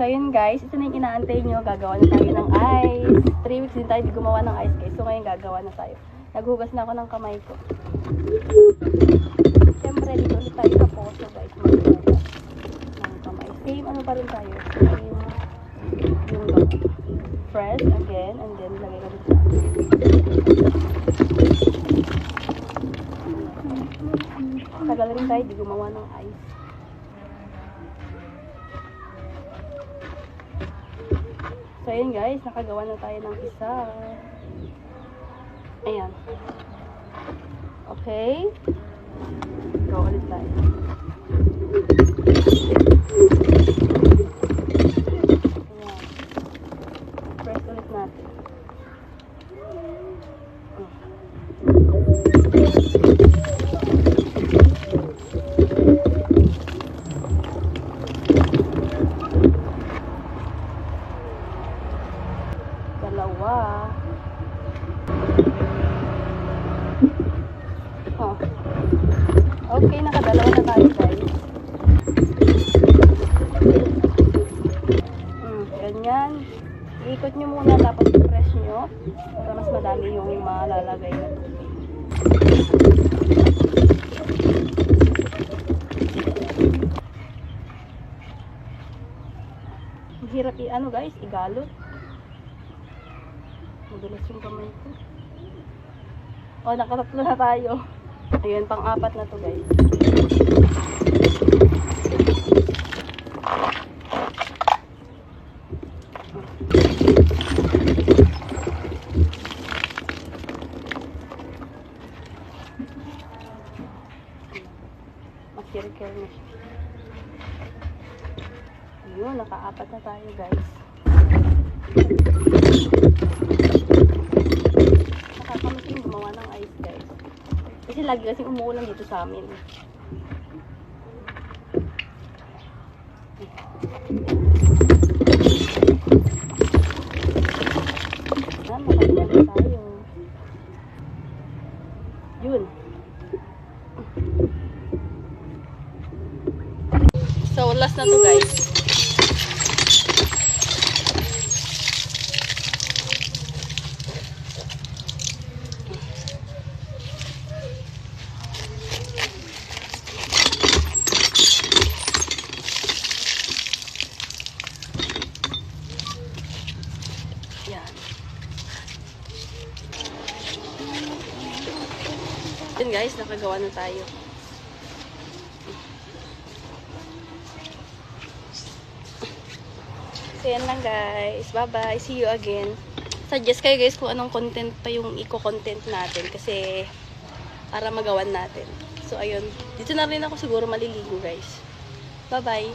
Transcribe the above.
So, ayun guys, ito na yung inaantay nyo. Gagawa na tayo ng ice. 3 weeks din tayo di gumawa ng ice guys. So, ngayon gagawa na tayo. Naghugas na ako ng kamay ko. Siyempre, dito ulit tayo sa poso guys. Ng kamay. Same ano pa rin tayo. Same yung fresh again. And then, lagay ko dito Tagal rin tayo di gumawa ng ice. So, ayun guys, nakagawa na tayo ng isa. Ayan. Okay. Go ulit tayo. Dalawa. Oh. Okay, nakadalawa na tayo guys. Mm, ganyan. Iikot nyo muna tapos i-press nyo para mas madami yung malalagay na tubig. Hirap i-ano guys, igalot. Madulas yung kamay ko. Oh, nakatatlo na tayo. Ayun, pang-apat na to guys. Makirikir na siya. Ayun, nakaapat na tayo guys. Nakakamiss yung gumawa ng ice guys. Kasi lagi kasing umuulan dito sa amin. Ah, makagawa na tayo. Yun. So, last na to guys. Yan. Yun guys, nakagawa na tayo. So yan lang guys. Bye-bye. See you again. Suggest kayo guys kung anong content pa yung i-content natin kasi para magawan natin. So ayun. Dito na rin ako siguro maliligo guys. Bye-bye.